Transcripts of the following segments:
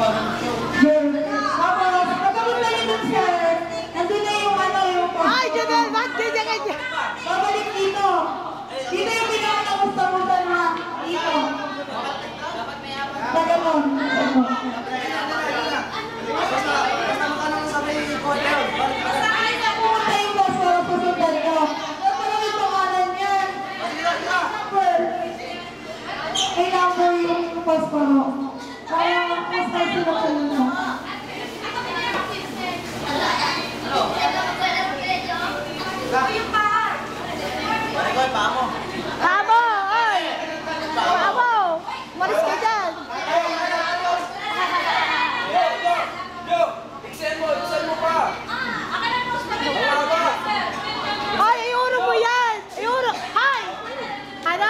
Yun. Tapos, pagkabot na yun dun, sir, nandun na yung ano, yung Ay, Janelle, ba't ganyan ganyan? Babalik dito. Dito yung pinakakamusta-musta na. Na ganun. Pumunta yung boss para ka dyan! Hay! Ano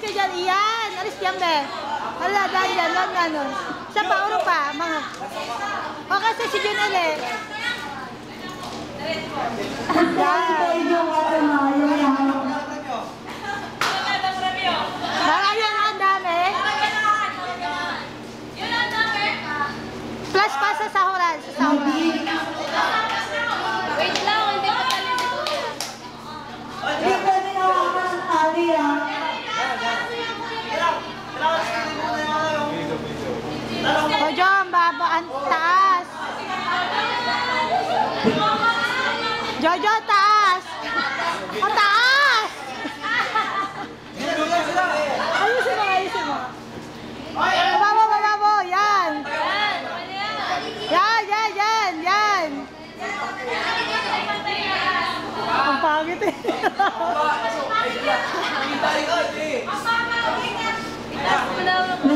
ka dyan. Iyan! Alis yan, be. Wala, dahil yan. Lang nga nun. Isa pa. Mga... O kasi si Junelle. Yan. yung ano na, yung ano. Marami yan, ang dami. Plus pa sa sahuran. Sa sahuran. Ang taas. Jojo, taas. Ang taas. Ayusin mo, ayusin mo. Baba mo, baba mo. Yan. Yan, yan, yan, yan. Ang pangit eh. Wala, wala.